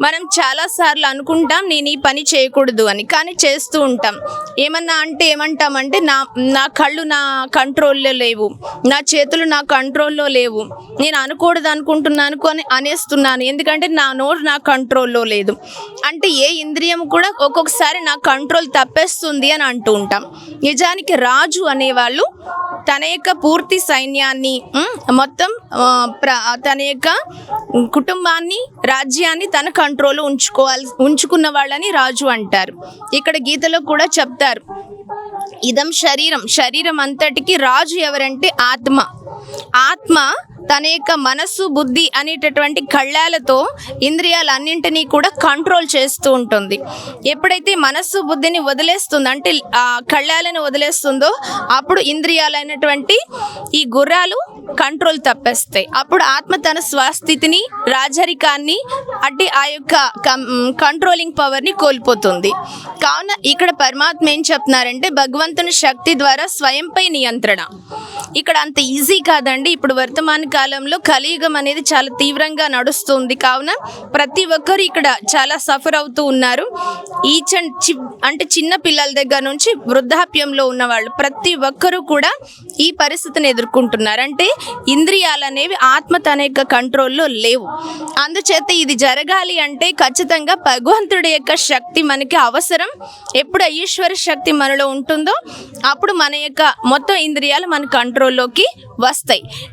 మనం చాలాసార్లు అనుకుంటాం నేను ఈ పని చేయకూడదు అని కానీ చేస్తూ ఉంటాం. ఏమన్నా అంటే ఏమంటామంటే నా నా కళ్ళు నా కంట్రోల్లో లేవు నా చేతులు నా కంట్రోల్లో లేవు నేను అనకూడదు అనుకుంటున్నాను అని అనేస్తున్నాను ఎందుకంటే నా నోరు నా కంట్రోల్లో లేదు. అంటే ఏ ఇంద్రియం కూడా ఒక్కొక్కసారి నా కంట్రోల్ తప్పేస్తుంది అని అంటూ ఉంటాం. నిజానికి రాజు అనేవాళ్ళు తన యొక్క పూర్తి సైన్యాన్ని మొత్తం ప్ర- తన యొక్క కుటుంబాన్ని రాజ్యాన్ని తన కంట్రోల్ ఉంచుకోవాలి ఉంచుకున్న వాళ్ళని రాజు అంటారు. ఇక్కడ గీతలో కూడా చెప్తారు. ఇదం శరీరం. శరీరం అంతటికి రాజు ఎవరంటే ఆత్మ. ఆత్మ తన యొక్క మనస్సు బుద్ధి అనేటటువంటి కళ్ళాలతో ఇంద్రియాలన్నింటినీ కూడా కంట్రోల్ చేస్తూ ఉంటుంది. ఎప్పుడైతే మనస్సు బుద్ధిని వదిలేస్తుందో అంటే ఆ కళ్ళాలను వదిలేస్తుందో అప్పుడు ఇంద్రియాలైనటువంటి ఈ గుర్రాలు కంట్రోల్ తప్పేస్తాయి. అప్పుడు ఆత్మ తన స్వస్థితిని రాజరికాన్ని అంటే ఆ యొక్క కంట్రోలింగ్ పవర్ని కోల్పోతుంది. కావున ఇక్కడ పరమాత్మ ఏం చెప్తున్నారంటే భగవంతుని శక్తి ద్వారా స్వయంపై నియంత్రణ. ఇక్కడ అంత ఈజీ కాదండి. ఇప్పుడు వర్తమాన కాలంలో కలియుగం అనేది చాలా తీవ్రంగా నడుస్తుంది. కావున ప్రతి ఒక్కరు ఇక్కడ చాలా సఫర్ అవుతూ ఉన్నారు. ఈచ్ అండ్ చి- అంటే చిన్న పిల్లల దగ్గర నుంచి వృద్ధాప్యంలో ఉన్న వాళ్ళు ప్రతి ఒక్కరూ కూడా ఈ పరిస్థితిని ఎదుర్కొంటున్నారు. అంటే ఇంద్రియాలు అనేవి ఆత్మ తన యొక్క కంట్రోల్లో లేవు. అందుచేత ఇది జరగాలి అంటే ఖచ్చితంగా భగవంతుడి యొక్క శక్తి మనకి అవసరం. ఎప్పుడు ఈశ్వర శక్తి మనలో ఉంటుందో అప్పుడు మన యొక్క మొత్తం ఇంద్రియాలు మన కంట్రోల్లోకి వస్తాయి.